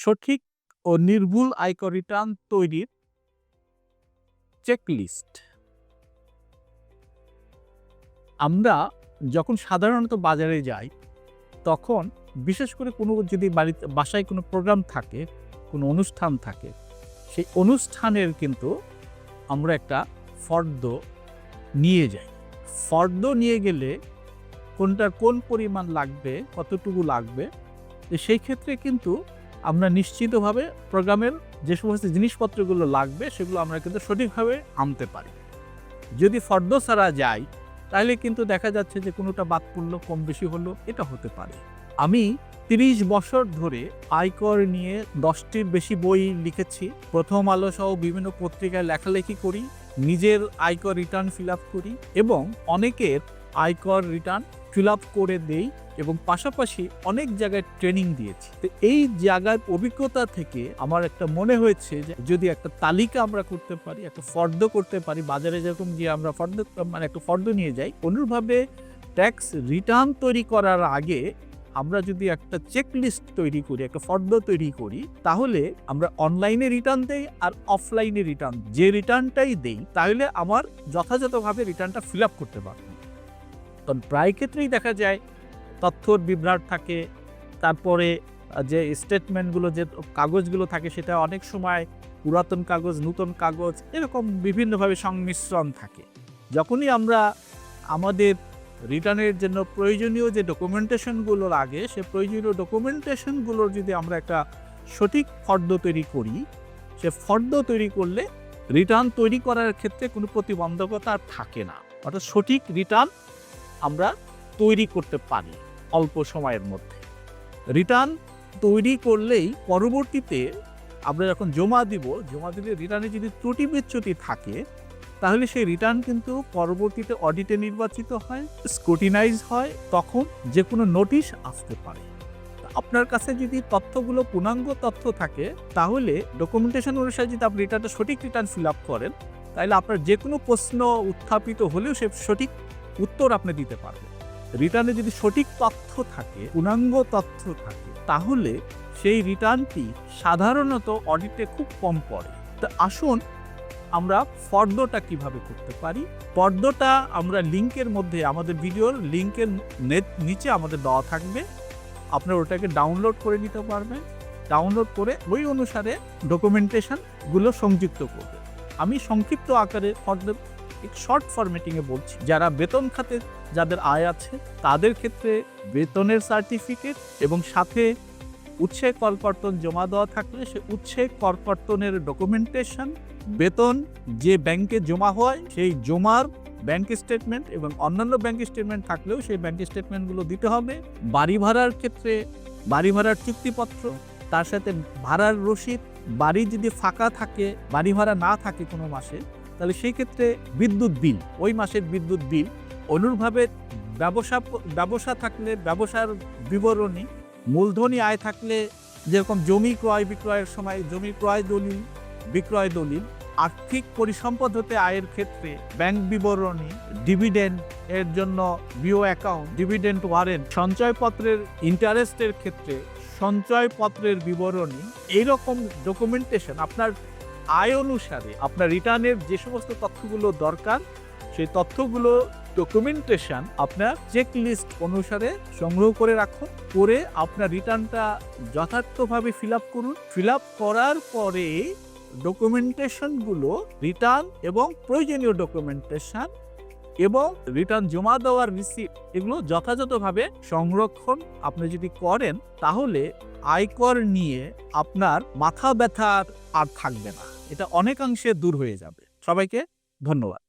সঠিক ও নির্ভুল আয়কর রিটার্ন তৈরির চেকলিস্ট আমরা যখন সাধারণত বাজারে যাই, তখন বিশেষ করে কোনো যদি বাড়িতে, বাসায় কোনো প্রোগ্রাম থাকে, কোনো অনুষ্ঠান থাকে, সেই অনুষ্ঠানের কিন্তু আমরা একটা ফর্দ নিয়ে যাই। ফর্দ নিয়ে গেলে কোনটার কোন পরিমাণ লাগবে, কতটুকু লাগবে সেই ক্ষেত্রে কিন্তু আমরা নিশ্চিতভাবে প্রোগ্রামের যে সমস্ত জিনিসপত্রগুলো লাগবে, সেগুলো আমরা কিন্তু সঠিকভাবে আনতে পারি। যদি ফর্দ ছাড়া যাই তাহলে কিন্তু দেখা যাচ্ছে যে কোনোটা বাদ পড়ল, কম বেশি হলো, এটা হতে পারে। আমি তিরিশ বছর ধরে আয়কর নিয়ে দশটির বেশি বই লিখেছি। প্রথম আলো সহ বিভিন্ন পত্রিকায় লেখালেখি করি, নিজের আয়কর রিটার্ন ফিল করি এবং অনেকের আয়কর রিটার্ন ফিল করে দেই। এবং পাশাপাশি অনেক জায়গায় ট্রেনিং দিয়েছি। তো এই জায়গার অভিজ্ঞতা থেকে আমার একটা মনে হয়েছে যে যদি একটা তালিকা আমরা করতে পারি, একটা ফর্দ করতে পারি, বাজারে যেরকম গিয়ে আমরা ফর্দ মানে একটা ফর্দ নিয়ে যাই, অনুরূপভাবে ট্যাক্স রিটার্ন তৈরি করার আগে আমরা যদি একটা চেক লিস্ট তৈরি করি, একটা ফর্দ তৈরি করি, তাহলে আমরা অনলাইনে রিটার্ন দেই আর অফলাইনে রিটার্ন যে রিটার্নটাই দেই, তাহলে আমার যথাযথভাবে রিটার্নটা ফিল আপ করতে পারব। তখন প্রায় ক্ষেত্রেই দেখা যায় তথ্যর বিভ্রাট থাকে, তারপরে যে স্টেটমেন্টগুলো যে কাগজগুলো থাকে, সেটা অনেক সময় পুরাতন কাগজ, নতুন কাগজ, এরকম বিভিন্নভাবে সংমিশ্রণ থাকে। যখনই আমরা আমাদের রিটার্নের জন্য প্রয়োজনীয় যে ডকুমেন্টেশনগুলো লাগে, সে প্রয়োজনীয় ডকুমেন্টেশনগুলোর যদি আমরা একটা সঠিক ফর্দ তৈরি করি, সে ফর্দ তৈরি করলে রিটার্ন তৈরি করার ক্ষেত্রে কোনো প্রতিবন্ধকতা থাকে না। অর্থাৎ সঠিক রিটার্ন আমরা তৈরি করতে পারি। অল্প সময়ের মধ্যে। রিটার্ন তৈরি করলেই পরবর্তীতে আমরা যখন জমা দিব, জমা দিলে রিটার্নে যদি ত্রুটি বিচ্যুতি থাকে, তাহলে সেই রিটার্ন কিন্তু পরবর্তীতে অডিটে নির্বাচিত হয় স্ক্রুটিনাইজ হয়, তখন যে কোনো নোটিশ আসতে পারে। আপনার কাছে যদি তথ্যগুলো পূর্ণাঙ্গ তথ্য থাকে, তাহলে ডকুমেন্টেশন অনুসারে যদি আপনি রিটার্নটা সঠিক রিটার্ন ফিল আপ করেন, তাহলে আপনার যে কোনো প্রশ্ন উত্থাপিত হলেও সে সঠিক উত্তর আপনি দিতে পারবেন। রিটার্নে যদি সঠিক তথ্য থাকে পূর্ণাঙ্গ তথ্য থাকে, তাহলে সেই রিটার্নটি সাধারণত অডিটে খুব কম পড়ে। তা আসুন আমরা ফর্দটা কীভাবে করতে পারি? ফর্দটা আমরা লিঙ্কের মধ্যে, আমাদের ভিডিওর লিঙ্কের নেট নিচে আমাদের দেওয়া থাকবে। আপনারা ওটাকে ডাউনলোড করে নিতে পারবেন। ডাউনলোড করে ওই অনুসারে ডকুমেন্টেশনগুলো সংযুক্ত করবে। আমি সংক্ষিপ্ত আকারে ফর্দ এক শর্ট ফরম্যাটিংয়ে বলছি। যারা বেতন খাতে যাদের আয় আছে, তাদের ক্ষেত্রে বেতনের সার্টিফিকেট এবং সাথে উৎসে করকর্তন জমা দেওয়া থাকলে সে উৎসে করকর্তনের ডকুমেন্টেশন বেতন যে ব্যাংকে জমা হয়, সেই জমার ব্যাংক স্টেটমেন্ট এবং অন্যান্য ব্যাংক স্টেটমেন্ট থাকলেও সেই ব্যাংক স্টেটমেন্টগুলো দিতে হবে। বাড়ি ভাড়ার ক্ষেত্রে বাড়ি ভাড়ার চুক্তিপত্র, তার সাথে ভাড়ার রসিদ, বাড়ি যদি ফাঁকা থাকে, বাড়ি ভাড়া না থাকে কোনো মাসে তাহলে সেই ক্ষেত্রে বিদ্যুৎ বিল, ওই মাসের বিদ্যুৎ বিল অনুরূপভাবে ব্যবসা ব্যবসা থাকলে ব্যবসার বিবরণী, মূলধনী আয় থাকলে যেরকম জমি ক্রয় বিক্রয়ের সময় জমি ক্রয় দলিল, বিক্রয় দলিল, আর্থিক পরিসম্পদ হতে আয়ের ক্ষেত্রে ব্যাংক বিবরণী ডিভিডেন্ড এর জন্য বিও অ্যাকাউন্ট ডিভিডেন্ড ওয়ারেন্ট সঞ্চয়পত্রের ইন্টারেস্টের ক্ষেত্রে সঞ্চয়পত্রের বিবরণী, এইরকম ডকুমেন্টেশন আপনার আয় অনুসারে আপনার রিটার্নের যে সমস্ত তথ্যগুলো দরকার, সেই তথ্যগুলো ডকুমেন্টেশন আপনার চেক লিস্ট অনুসারে সংগ্রহ করে রাখুন, করে আপনার রিটার্নটা যথার্থভাবে ফিল আপ করুন। ফিল আপ করার পরে ডকুমেন্টেশনগুলো রিটার্ন এবং প্রয়োজনীয় ডকুমেন্টেশন এবং রিটার্ন জমা দেওয়ার রিসিপ্ট এগুলো যথাযথভাবে সংরক্ষণ আপনি যদি করেন, তাহলে আয়কর নিয়ে আপনার মাথা ব্যথা আর থাকবে না। এটা অনেকাংশে দূর হয়ে যাবে। সবাইকে ধন্যবাদ।